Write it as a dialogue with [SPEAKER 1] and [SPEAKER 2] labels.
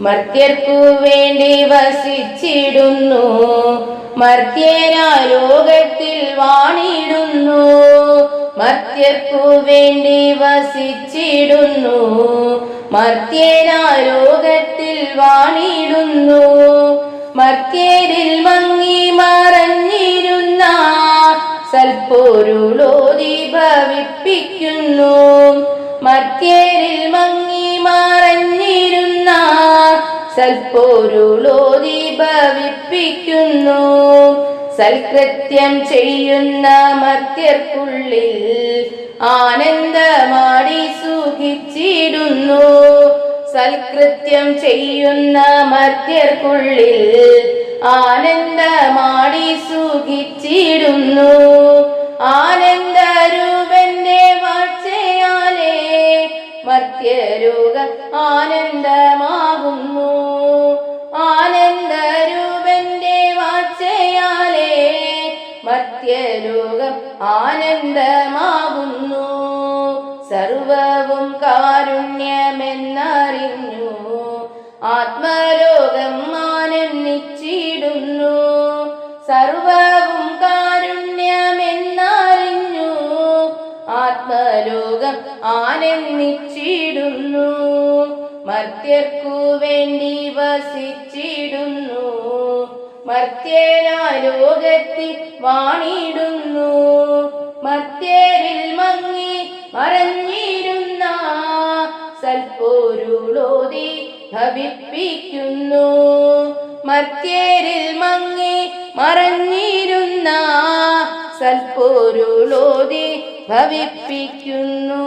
[SPEAKER 1] മർത്യർക്കു വേണ്ടി വസിച്ചിടുന്നു. മർത്യരാ ലോകത്തിൽ വാണിടുന്നു. മർത്യർക്കു വേണ്ടി വസിച്ചിടുന്നു. മർത്യരാ ലോകത്തിൽ വാണിടുന്നു. മർത്യരിൽ മങ്ങി മറഞ്ഞിരുന്ന സൽപ്പൊരുളോതി ഭവിപ്പിക്കുന്നു. മർത്യരിൽ മങ്ങി സൽപ്പൊരുളോതി ഭവിപ്പിക്കുന്നു സൽകൃത്യം ചെയ്യുന്ന മർത്യർക്കുള്ളിൽ ആനന്ദമാടി സുഖിച്ചിടുന്നു. സൽകൃത്യം ചെയ്യുന്ന മർത്യർക്കുള്ളിൽ ആനന്ദമാടി സുഖിച്ചിടുന്നു. ആനന്ദരൂപന്റെ വാഴ്ചയാലേ മർത്യരോഗ ആനന്ദമാകുന്നു മർത്യലോകം ആനന്ദമാകുന്നു. സർവവും കാരുണ്യമെന്നറിഞ്ഞു. ആത്മലോകം ആനന്ദിച്ചിടുന്നു. സർവവും കാരുണ്യമെന്നറിഞ്ഞു. ആത്മലോകം ആനന്ദിച്ചിടുന്നു. മർത്യർക്കു വേണ്ടി വസിച്ചിടുന്നു. മർത്യനാ ലോകത്തിൽ വാണിടുന്നു. മത്തേരിൽ മങ്ങി മറഞ്ഞിരുന്ന സൽപ്പൊരുളോതി ഭവിപ്പിക്കുന്നു. മത്തേരിൽ മങ്ങി മറഞ്ഞിരുന്ന സൽപ്പൊരുളോതി ഭവിപ്പിക്കുന്നു.